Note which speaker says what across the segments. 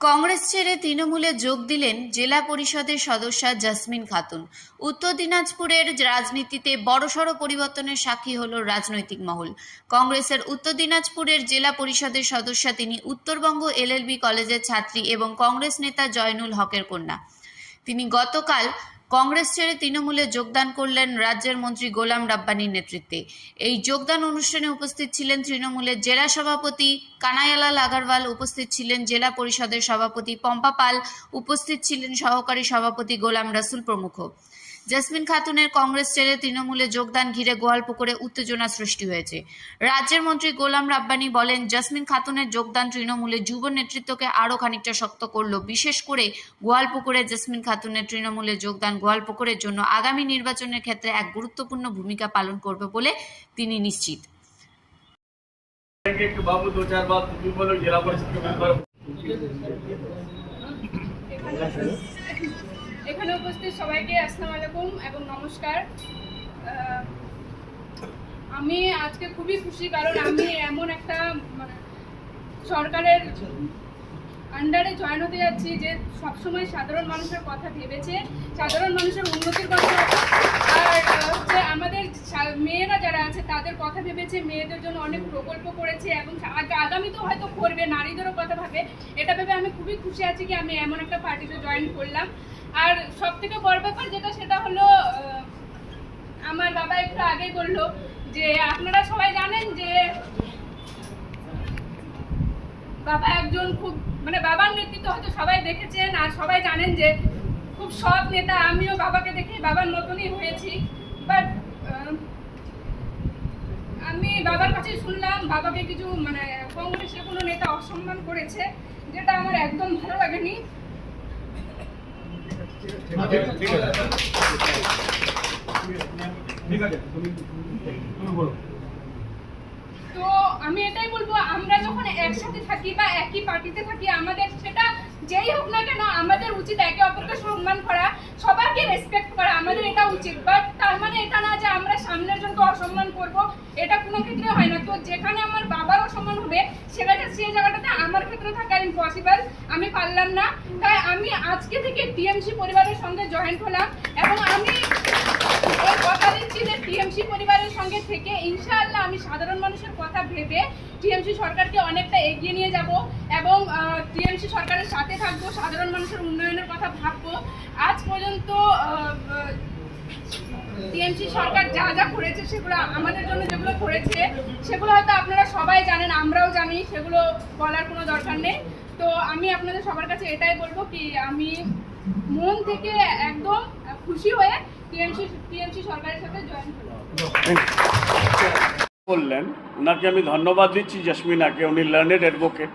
Speaker 1: কংগ্রেস ছেড়ে তৃণমূলে যোগ দিলেন জেলা পরিষদের সদস্যা জাসমিন খাতুন। উত্তর দিনাজপুরের রাজনীতিতে বড়সড় পরিবর্তনের সাক্ষী হল রাজনৈতিক মহল। কংগ্রেসের উত্তর দিনাজপুরের জেলা পরিষদের সদস্যা তিনি উত্তরবঙ্গ এলএলবি কলেজের ছাত্রী এবং কংগ্রেস নেতা জয়নুল হকের কন্যা। তিনি গতকাল কংগ্রেস ছেড়ে তৃণমূলে যোগদান করলেন রাজ্যের মন্ত্রী গোলাম রাব্বানির নেতৃত্বে। এই যোগদান অনুষ্ঠানে উপস্থিত ছিলেন তৃণমূলের জেলা সভাপতি কানায়ালাল আগারওয়াল, উপস্থিত ছিলেন জেলা পরিষদের সভাপতি পম্পা পাল, উপস্থিত ছিলেন সহকারী সভাপতি গোলাম রাসুল প্রমুখ। জেসমিন খাতুনের কংগ্রেস ছেড়ে তৃণমূলে যোগদান ঘিরে গোয়ালপুকুরে উত্তেজনা সৃষ্টি হয়েছে রাজ্যের মন্ত্রী গোলাম রাব্বানি বলেন জেসমিন খাতুনের যোগদান তৃণমূলে যুব নেতৃত্বকে আরও খানিকটা শক্ত করল বিশেষ করে গোয়ালপুকুরে জেসমিন খাতুনের তৃণমূলে যোগদান গোয়ালপুকুরের জন্য আগামী নির্বাচনের ক্ষেত্রে এক গুরুত্বপূর্ণ ভূমিকা পালন করবে বলে তিনি নিশ্চিত
Speaker 2: कहेंगे कि बाबू दो चार बात तुम भी बोलो जिला परिषद के मेंबर
Speaker 3: এখানে উপস্থিত সবাইকে আসসালামু আলাইকুম এবং নমস্কার। আমি আজকে খুবই খুশি কারণ আমি এমন একটা মানে সরকারের আন্ডারে জয়েন হতে যাচ্ছি যে সবসময় সাধারণ মানুষের কথা ভেবেছে, সাধারণ মানুষের উন্নতির কথা আমাদের মেয়েরা যারা আছে, তাদের কথা ভেবেছে, মেয়েদের জন্য অনেক প্রকল্প করেছে এবং আগ- আগামীতেও হয়তো করবে, নারীদেরও কথা ভাবে। এটা ভেবে আমি খুবই খুশি আছি কি আমি এমন একটা পার্টিতে জয়েন করলাম। আর সব থেকে বড় ব্যাপার যেটা, সেটা হলো আমার বাবা একটু আগেই বলল যে, আপনারা সবাই জানেন যে, বাবা একজন খুব মানে বাবার নেতৃত্ব হয়তো সবাই দেখেছেন আর সবাই জানেন যে সৎ নেতা আমিও বাবাকে দেখে বাবার মতনই হয়েছি। বাট আমি বাবার কাছেই শুনলাম বাবাকে কিছু মানে কংগ্রেসের কোনো নেতা অসম্মান করেছে যেটা আমার একদম ভালো লাগেনি।
Speaker 2: ঠিক আছে তুমি বলো।
Speaker 3: তো আমি এটাই বলব, আমরা যখন একসাথে থাকি বা একই পার্টিতে থাকি, আমাদের সেটা যেই হোক না কেন, আমাদের উচিত একে অপরকে সম্মান করা, সবাইকে রেসপেক্ট করা, আমাদের এটা উচিত। বাট তার মানে এটা না যে আমরা সামনের জনকে অসম্মান করব, এটা কোনো ক্ষেত্রে হয় না। তো যেখানে আমার বাবার অসম্মান হবে, সেখানে সেই জায়গাটাতে আমার ক্ষেত্রে থাকা ইম্পসিবল আমি পারলাম না। তাই আমি আজকে থেকে টিএমসি পরিবারের সঙ্গে জয়েন্ট হলাম এবং আমি এই কথা দিচ্ছি যে টিএমসি পরিবারের সঙ্গে থেকে ইনশাআল্লাহ আমি সাধারণ মানুষের কথা ভেবে টিএমসি সরকারকে অনেকটা এগিয়ে নিয়ে যাব এবং টিএমসি সরকারের সাথে থাকব, সাধারণ মানুষের উন্নয়নের কথা ভাববো। আজ পর্যন্ত টিএমসি সরকার যা যা করেছে সেগুলো আমাদের জন্য যেগুলো করেছে, সেগুলো হয়তো আপনারা সবাই জানেন, আমরাও জানি, সেগুলো বলার কোনো দরকার নেই। তো আমি আপনাদের সবার কাছে এটাই বলব কি, আমি মন থেকে একদম খুশি হয়ে
Speaker 2: বললেন ওনাকে আমি ধন্যবাদ দিচ্ছি জসমিনাকে, উনি লার্নেড অ্যাডভোকেট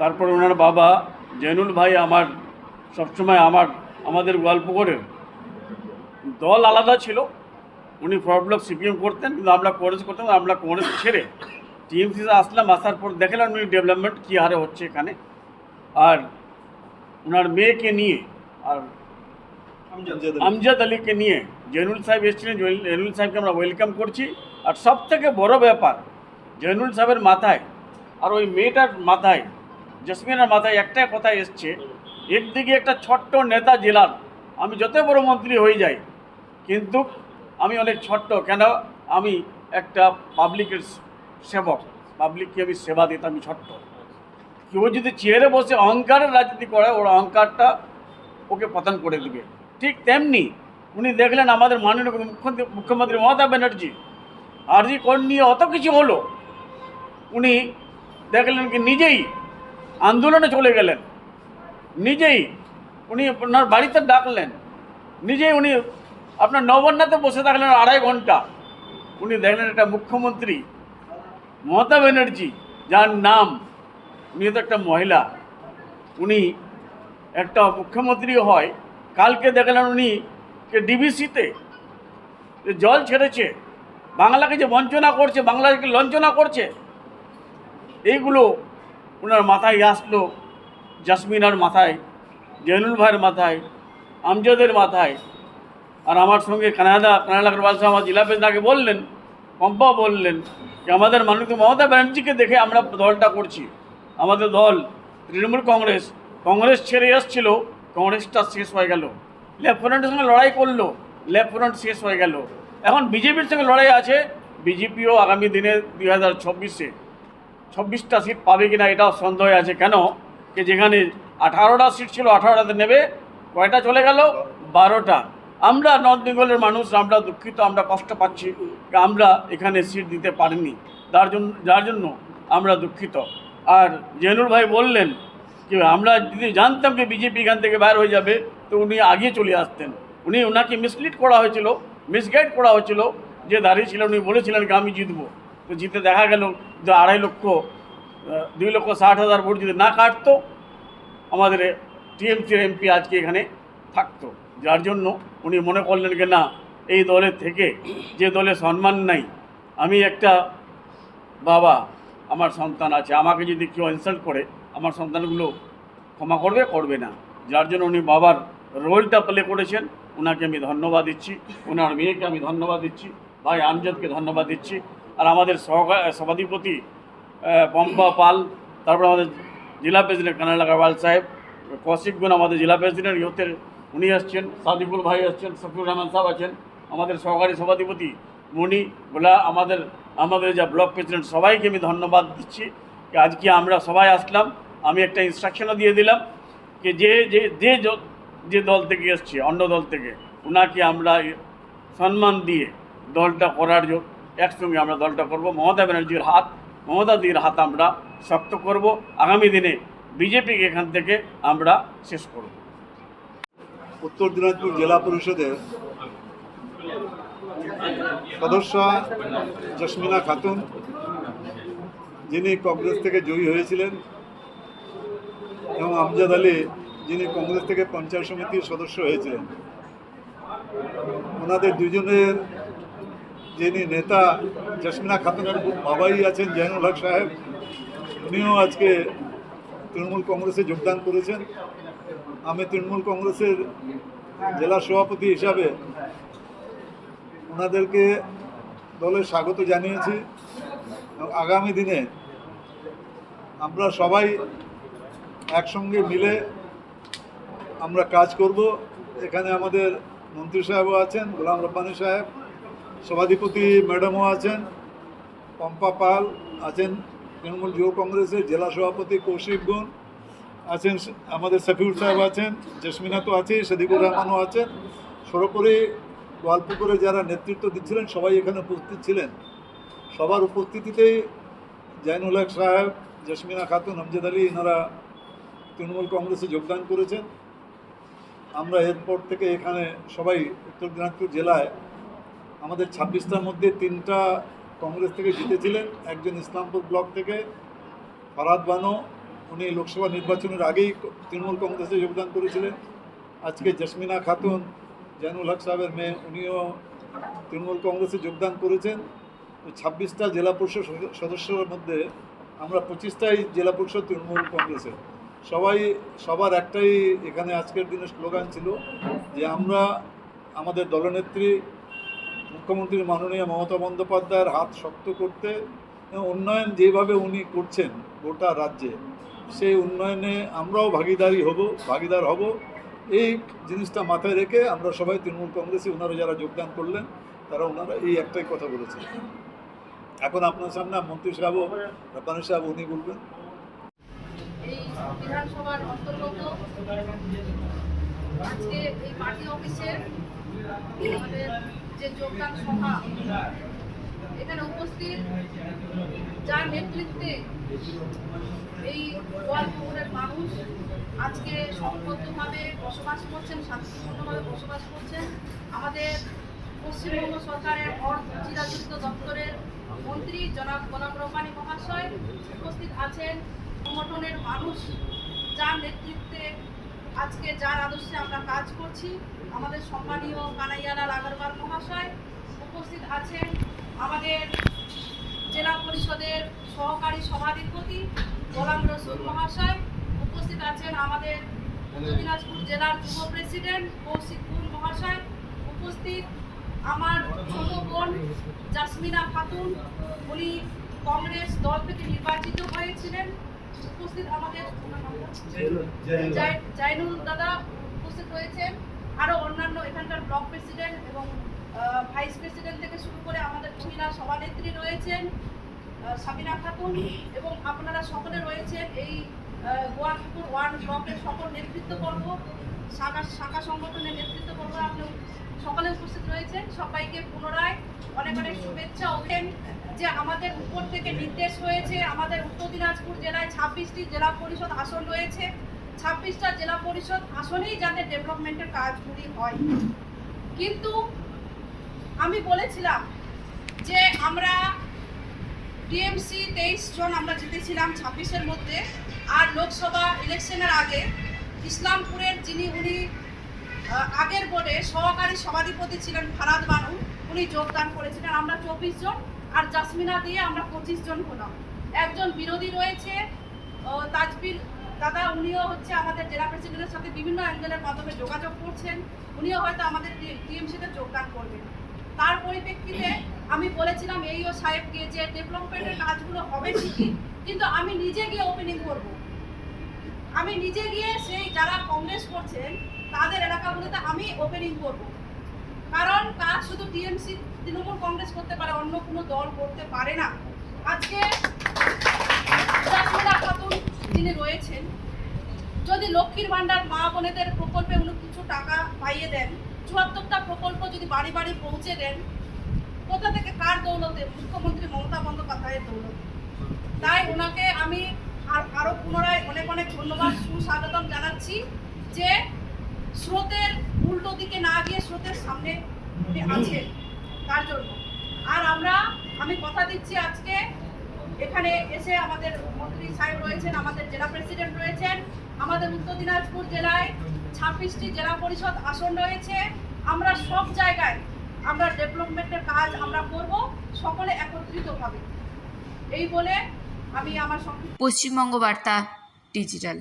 Speaker 2: তারপর ওনার বাবা জৈনুল ভাই আমার, সবসময় আমার, আমাদের গোয়ালপুকুরের দল আলাদা ছিল। উনি ফরব্লক সিপিএম করতেন, কিন্তু আমরা কংগ্রেস করতাম, আমরা কংগ্রেস ছেড়ে টিএমসিতে আসলাম, আসার পর দেখলাম উনি ডেভেলপমেন্ট কী হারে হচ্ছে এখানে। আর ওনার মেয়েকে নিয়ে, আর আমজাদ আলীকে নিয়ে জৈনুল সাহেব এসেছিলেন। জৈন- জৈনুল সাহেবকে আমরা ওয়েলকাম করছি। আর সব থেকে বড় ব্যাপার জৈনুল সাহেবের মাথায় আর ওই মেয়েটার মাথায় জসমিনের মাথায় একটাই কথা এসছে। একদিকে একটা ছোট্ট নেতা জেলার, আমি যত বড় মন্ত্রী হয়ে যাই, কিন্তু আমি অনেক ছোট্ট, কেন? আমি একটা পাবলিকের সেবক, পাবলিককে আমি সেবা দিতে আমি ছোট্ট। কেউ যদি চেয়ারে বসে অহংকারের রাজনীতি করে, ওর অহংকারটা ওকে পতন করে দেবে। ঠিক তেমনি উনি দেখলেন আমাদের মাননীয় মুখ্যমন্ত্রী মমতা ব্যানার্জি। আরজি কোড নিয়ে অত কিছু হলো? উনি দেখলেন কি নিজেই আন্দোলনে চলে গেলেন। নিজেই উনি আপনার বাড়িতে ডাকলেন। নিজেই উনি আপনার নবান্নাতে বসে থাকলেন আড়াই ঘণ্টা। উনি দেখলেন একটা মুখ্যমন্ত্রী মমতা ব্যানার্জি, যার নাম উনি একটা মহিলা। উনি একটা মুখ্যমন্ত্রী হয় কালকে দেখলেন উনি যে ডিবিসিতে জল ছেড়েছে, বাংলাকে যে বঞ্চনা করছে, বাংলাকে লঞ্চনা করছে, এইগুলো ওনার মাথায় আসলো, জাসমিনার মাথায় জৈনুল ভাইয়ের মাথায়, আমজাদের মাথায়। আর আমার সঙ্গে কানাডা কানাডা আগরওয়াল সাহেব আমার জেলা পেজনাকে বললেন, পম্পা বললেন যে আমাদের মাননীয় মমতা ব্যানার্জিকে দেখে আমরা দলটা করছি। আমাদের দল তৃণমূল কংগ্রেস কংগ্রেস ছেড়ে এসছিল কংগ্রেসটা শেষ হয়ে গেল। লেফট ফ্রন্টের সঙ্গে লড়াই করল, লেফট ফ্রন্ট শেষ হয়ে গেল। এখন বিজেপির সঙ্গে লড়াই আছে, বিজেপিও আগামী দিনে দুই হাজার চব্বিশে। ছাব্বিশটা সিট পাবে কিনা এটাও সন্দেহ আছে। কেন? যে যেখানে আঠারোটা সিট ছিল, আঠারোটাতে নেবে, কয়টা চলে গেল? বারোটা। আমরা নর্থ বেঙ্গলের মানুষ, আমরা দুঃখিত, আমরা কষ্ট পাচ্ছি। আমরা এখানে সিট দিতে পারিনি। তার জন্য যার জন্য আমরা দুঃখিত। আর জেনুর ভাই বললেন যে আমরা যদি জানতাম যে বিজেপি এখান থেকে বাইর হয়ে যাবে, তো উনি আগে চলে আসতেন। উনি ওনাকে মিসলিড করা হয়েছিল মিসগাইড করা হয়েছিল, যে দাঁড়িয়ে ছিলেন, উনি বলেছিলেন আমি জিতবো। তো জিতে দেখা গেল যে আড়াই লক্ষ দুই লক্ষ ষাট হাজার ভোট যদি না কাটতো, আমাদের টিএমসির এমপি আজকে এখানে থাকতো। যার জন্য উনি মনে করলেন যে না, এই দলের থেকে যে দলে সম্মান নাই, আমি একটা বাবা, আমার সন্তান আছে, আমাকে যদি কেউ ইনসাল্ট করে আমার সন্তানগুলো ক্ষমা করবে করবে না। যার জন্য উনি বাবার রোলটা প্লে করেছেন ওনাকে আমি ধন্যবাদ দিচ্ছি ওনার মেয়েকে আমি ধন্যবাদ দিচ্ছি, ভাই আমজাদকে ধন্যবাদ দিচ্ছি। আর আমাদের সভাধিপতি পম্পা পাল, তারপর আমাদের জেলা প্রেসিডেন্ট কানাডা কারওয়াল সাহেব, কৌশিক গুণ আমাদের জেলা প্রেসিডেন্ট, ইহতের উনি আসছেন, সাদিকুল ভাই আসছেন, শফিউর রহমান সাহেব আছেন, আমাদের সহকারী সভাধিপতি মণি বলা আমাদের আমাদের যা ব্লক প্রেসিডেন্ট, সবাইকে আমি ধন্যবাদ দিচ্ছি। আজকে আমরা সবাই আসলাম আমি একটা ইনস্ট্রাকশনও দিয়ে দিলাম যে যে যে যে দল থেকে এসছে, অন্য দল থেকে ওনাকে আমরা সম্মান দিয়ে দলটা করার জন্য একসঙ্গে আমরা দলটা করব। মমতা ব্যানার্জির হাত, মমতা দির হাত আমরা শক্ত করব। আগামী দিনে বিজেপিকে এখান থেকে আমরা শেষ করব।
Speaker 4: উত্তর দিনাজপুর জেলা পরিষদের সদস্য জসমিনা খাতুন, যিনি কংগ্রেস থেকে জয়ী হয়েছিলেন এবং আমজাদ আলী, যিনি কংগ্রেস থেকে পঞ্চায়েত সমিতির সদস্য হয়েছিলেন। ওনাদের দুজনের যিনি নেতা, জসমিনা খাতুনের বাবাই আছেন, জয়নুল হক সাহেব, উনিও আজকে তৃণমূল কংগ্রেসে যোগদান করেছেন। আমি তৃণমূল কংগ্রেসের জেলা সভাপতি হিসাবে ওনাদেরকে দলে স্বাগত জানিয়েছি। আগামী দিনে আমরা সবাই একসঙ্গে মিলে আমরা কাজ করব। এখানে আমাদের মন্ত্রী সাহেবও আছেন, গোলাম রব্বানি সাহেব, সভাধিপতি ম্যাডামও আছেন, পম্পা পাল আছেন, তৃণমূল যুব কংগ্রেসের জেলা সভাপতি কৌশিক গুণ আছেন, আমাদের সফিউর সাহেব আছেন, জসমিনা তো আছেই, সদিকুর রহমানও আছেন, সর্বোপরি গোয়ালপুকুরে যারা নেতৃত্ব দিচ্ছিলেন, সবাই এখানে উপস্থিত ছিলেন। সবার উপস্থিতিতেই জাইনুল হক সাহেব, জসমিনা খাতুন আমজাদ আলী এনারা তৃণমূল কংগ্রেসে যোগদান করেছেন। আমরা এরপর থেকে এখানে সবাই উত্তর দিনাজপুর জেলায় আমাদের ছাব্বিশটার মধ্যে তিনটা কংগ্রেস থেকে জিতেছিলেন। একজন ইসলামপুর ব্লক থেকে, ফরাদ বানো, উনি লোকসভা নির্বাচনের আগেই তৃণমূল কংগ্রেসে যোগদান করেছিলেন। আজকে জসমিনা খাতুন জানুল হক সাহেবের মেয়ে, উনিও তৃণমূল কংগ্রেসে যোগদান করেছেন। ছাব্বিশটা জেলা পরিষদ সদ- সদস্যের মধ্যে আমরা পঁচিশটাই জেলা পরিষদ তৃণমূল কংগ্রেসের। সবাই, সবার একটাই এখানে আজকের দিনে স্লোগান ছিল যে আমরা আমাদের দলনেত্রী, মুখ্যমন্ত্রী মাননীয় মমতা বন্দ্যোপাধ্যায়ের হাত শক্ত করতে, উন্নয়ন যেভাবে উনি করছেন গোটা রাজ্যে, সেই উন্নয়নে আমরাও ভাগিদারি হব, ভাগিদার হব। এই জিনিসটা মাথায় রেখে আমরা সবাই তৃণমূল কংগ্রেসে ওনারা যারা যোগদান করলেন, তারা ওনারা এই একটাই কথা বলেছেন। এখন আপনার সামনে মন্ত্রী সাহেব রব্বানি সাহেব, উনি বলবেন।
Speaker 5: এই বিধানসভার অন্তর্গত আজকে এই পার্টি অফিসে আমাদের যে যোগদান সভা, এখানে উপস্থিত যার নেতৃত্বে এই গোয়ালপুরের মানুষ আজকে সংবদ্ধভাবে বসবাস করছেন, শান্তিপূর্ণভাবে বসবাস করছেন। আমাদের পশ্চিমবঙ্গ সরকারের অর্থ দপ্তরের মন্ত্রী জনাব গোলাম রব্বানি মহাশয় উপস্থিত আছেন। সংগঠনের মানুষ যার নেতৃত্বে আজকে যার আদর্শে আমরা কাজ করছি, আমাদের সম্মানীয় কানাইয়ালাল আগরওয়াল মহাশয় উপস্থিত আছেন আমাদের জেলা পরিষদের সহকারী সভাধিপতি গোলাম রসুল মহাশয় উপস্থিত আছেন আমাদের উত্তর দিনাজপুর জেলার যুব প্রেসিডেন্ট কৌশিক কুল মহাশয় উপস্থিত। আমার ছোট বোন জাসমিনা খাতুন, উনি কংগ্রেস দল থেকে নির্বাচিত হয়েছিলেন উপস্থিত আমাদের জাইনুল দাদা উপস্থিত রয়েছেন। আরও অন্যান্য এখানকার ব্লক প্রেসিডেন্ট এবং ভাইস প্রেসিডেন্ট থেকে শুরু করে আমাদের মহিলা সভানেত্রী রয়েছেন সাবিনা খাতুন এবং আপনারা সকলে রয়েছেন এই গোয়ালপুর ওয়ান ব্লকের সকল নেতৃত্ববর্গ শাখা শাখা সংগঠনের নেতৃত্ববর্গ। আপনি সকলে উপস্থিত রয়েছেন। সবাইকে পুনরায় অনেক অনেক শুভেচ্ছা ওঠেন যে আমাদের উপর থেকে নির্দেশ হয়েছে, আমাদের উত্তর দিনাজপুর জেলায় ছাব্বিশটি জেলা পরিষদ আসন রয়েছে। ছাব্বিশটা জেলা পরিষদ আসনেই যাতে ডেভেলপমেন্টের কাজগুলি হয়। কিন্তু আমি বলেছিলাম যে আমরা টিএমসি তেইশ জন আমরা জিতেছিলাম ছাব্বিশের মধ্যে। আর লোকসভা ইলেকশনের আগে ইসলামপুরের যিনি, উনি আগের বোর্ডে সহকারী সভাধিপতি ছিলেন ফারাদ বানু। উনি যোগদান করেছিলেন। আমরা চব্বিশ জন আর জাসমিনা দিয়ে আমরা পঁচিশ জন হলাম। একজন বিরোধী রয়েছে তাজবির দাদা, উনিও হচ্ছে আমাদের জেলা প্রেসিডেন্টের সাথে বিভিন্ন অ্যাঙ্গেলের মাধ্যমে যোগাযোগ করছেন। উনিও হয়তো আমাদের টিএমসিতে যোগদান করবেন। তার পরিপ্রেক্ষিতে আমি বলেছিলাম এইও সাহেবকে যে ডেভেলপমেন্টের কাজগুলো হবে ঠিকই, কিন্তু আমি নিজে গিয়ে ওপেনিং করব। আমি নিজে গিয়ে সেই যারা কংগ্রেস করছেন তাদের এলাকাগুলোতে আমি ওপেনিং করব। কারণ কাজ শুধু টিএমসি, তৃণমূল কংগ্রেস করতে পারে, অন্য কোনো দল করতে পারে না। আজকে যিনি রয়েছেন, যদি লক্ষ্মীর ভান্ডার মা বোনেদের প্রকল্পে উনি কিছু টাকা পাইয়ে দেন, চুয়াত্তরটা প্রকল্প যদি বাড়ি বাড়ি পৌঁছে দেন, কোথা থেকে কার দৌলতে? মুখ্যমন্ত্রী মমতা বন্দ্যোপাধ্যায়ের দৌলতে। তাই ওনাকে আমি আর আরও পুনরায় অনেক অনেক ধন্যবাদ, সুস্বাগতম জানাচ্ছি যে স্রোতের উল্টো দিকে না গিয়ে স্রোতের সামনে আছে তার জন্য। আর আমরা আমি কথা দিচ্ছি আজকে এখানে এসে আমাদের মন্ত্রী সাহেব রয়েছেন আমাদের জেলা প্রেসিডেন্ট রয়েছেন আমাদের উত্তর দিনাজপুর জেলায় ছাব্বিশটি জেলা পরিষদ আসন রয়েছে। আমরা সব জায়গায় আমরা ডেভেলপমেন্টের কাজ আমরা করব সকলে একত্রিতভাবে। এই বলে আমি আমার
Speaker 1: পশ্চিমবঙ্গ বার্তা ডিজিটাল।